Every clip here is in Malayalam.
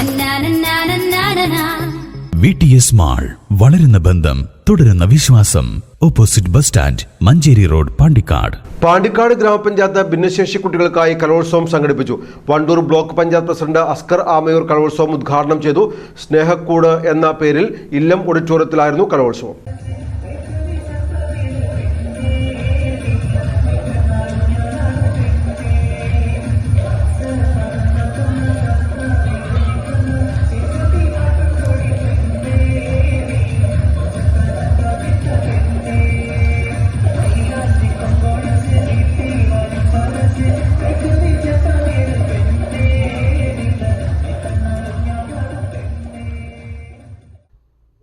തന്നാനന്നാനന്നാനനാ. വി ടി എസ് മാൾ വളരുന്ന ബന്ധം തുടരുന്ന വിശ്വാസം. Opposite bus stand Manjeri road Pandikkad. Pandikkad ഗ്രാമപഞ്ചായത്ത് ഭിന്നശേഷി കുട്ടികൾക്കായി കലോത്സവം സംഘടിപ്പിച്ചു. വണ്ടൂർ ബ്ലോക്ക് പഞ്ചായത്ത് പ്രസിഡന്റ് അസ്കർ ആമയൂർ കലോത്സവം ഉദ്ഘാടനം ചെയ്തു. സ്നേഹക്കൂട് എന്ന പേരിൽ ഇല്ലം ഓഡിറ്റോറിയത്തിലായിരുന്നു കലോത്സവം.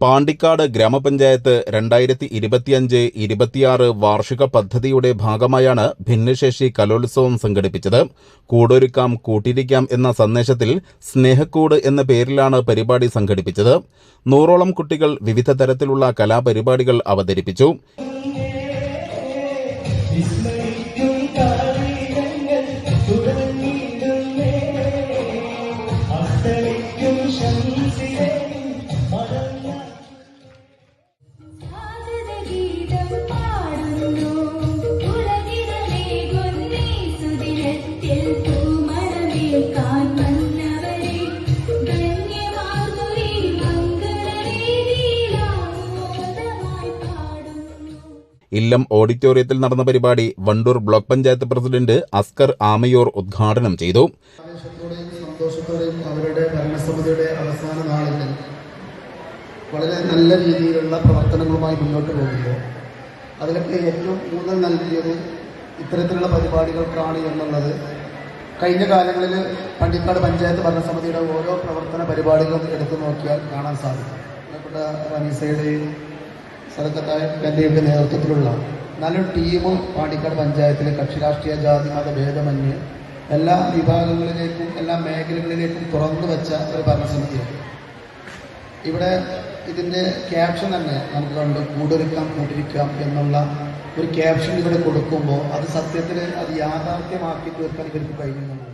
പാണ്ടിക്കാട് ഗ്രാമപഞ്ചായത്ത് രണ്ടായിരത്തി ഇരുപത്തിയഞ്ച് ഇരുപത്തിയാറ് വാർഷിക പദ്ധതിയുടെ ഭാഗമായാണ് ഭിന്നശേഷി കലോത്സവം സംഘടിപ്പിച്ചത്. കൂടൊരുക്കാം കൂട്ടിരിക്കാം എന്ന സന്ദേശത്തിൽ സ്നേഹക്കൂട് എന്ന പേരിലാണ് പരിപാടി സംഘടിപ്പിച്ചത്. നൂറോളം കുട്ടികൾ വിവിധ തരത്തിലുള്ള കലാപരിപാടികൾ അവതരിപ്പിച്ചു. ഇല്ലം ഓഡിറ്റോറിയത്തിൽ നടന്ന പരിപാടി വണ്ടൂർ ബ്ലോക്ക് പഞ്ചായത്ത് പ്രസിഡന്റ് അസ്കർ ആമയൂർ ഉദ്ഘാടനം ചെയ്തു. സന്തോഷത്തോടെയും അവരുടെ ഭരണസമിതിയുടെ അവസാന നാളിൽ വളരെ നല്ല രീതിയിലുള്ള പ്രവർത്തനങ്ങളുമായി മുന്നോട്ട് പോകുമ്പോൾ അതിലൊക്കെ ഏറ്റവും ഊന്നൽ നൽകിയത് ഇത്തരത്തിലുള്ള പരിപാടികൾക്കാണ് എന്നുള്ളത്. കഴിഞ്ഞ കാലങ്ങളിൽ പണ്ടിക്കാട് പഞ്ചായത്ത് ഭരണസമിതിയുടെ ഓരോ പ്രവർത്തന പരിപാടികളും എടുത്തു നോക്കിയാൽ കാണാൻ സാധിക്കും. ബഹുമാനപ്പെട്ട റമീസയുടെയും സദക്കത്തായന്റെയൊക്കെ നേതൃത്വത്തിലുള്ള നല്ലൊരു ടീമും പാണ്ടിക്കാട് പഞ്ചായത്തിലെ കക്ഷി രാഷ്ട്രീയ ജാതി മത ഭേദമന്യേ എല്ലാ വിഭാഗങ്ങളിലേക്കും എല്ലാ മേഖലകളിലേക്കും തുറന്നു വെച്ച ഒരു ഭരണസമിതിയാണ്. ഇവിടെ ഇതിന്റെ ക്യാപ്ഷൻ തന്നെ നമുക്ക് കണ്ട് കൂടൊരുക്കാം കൂട്ടിരിക്കാം എന്നുള്ള ഒരു ക്യാപ്ഷൻ ഇവിടെ കൊടുക്കുമ്പോൾ അത് സത്യത്തിൽ അത് യാഥാർത്ഥ്യമാക്കി തീർക്കാൻ ഇവർക്ക് കഴിയുന്നുണ്ട്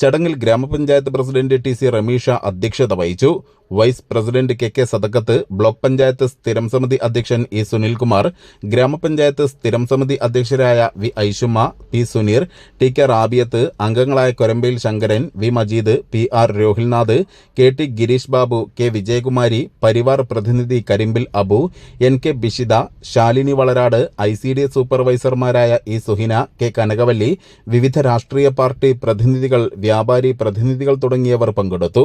ചടങ്ങിൽ ഗ്രാമപഞ്ചായത്ത് പ്രസിഡന്റ് ടി സി റമീഷ അധ്യക്ഷത വഹിച്ചു. Vice president K K Sadakkath block panchayat സ്ഥിരം സമിതി അധ്യക്ഷൻ ഇ സുനിൽകുമാർ ഗ്രാമപഞ്ചായത്ത് സ്ഥിരം സമിതി അധ്യക്ഷരായ V Aishumma P Suneer T K Rabiyath അംഗങ്ങളായ Korambayil Sankaran V Majeed P R Rohilnath K T Gireesh Babu K Vijayakumari Parivar പ്രതിനിധി Karimbil Abu N K Bishitha Shalini Valarad I C D സൂപ്പർവൈസർമാരായ E Suhina K Kanakavalli വിവിധ രാഷ്ട്രീയ പാർട്ടി പ്രതിനിധികൾ വ്യാപാരി പ്രതിനിധികൾ തുടങ്ങിയവർ പങ്കെടുത്തു.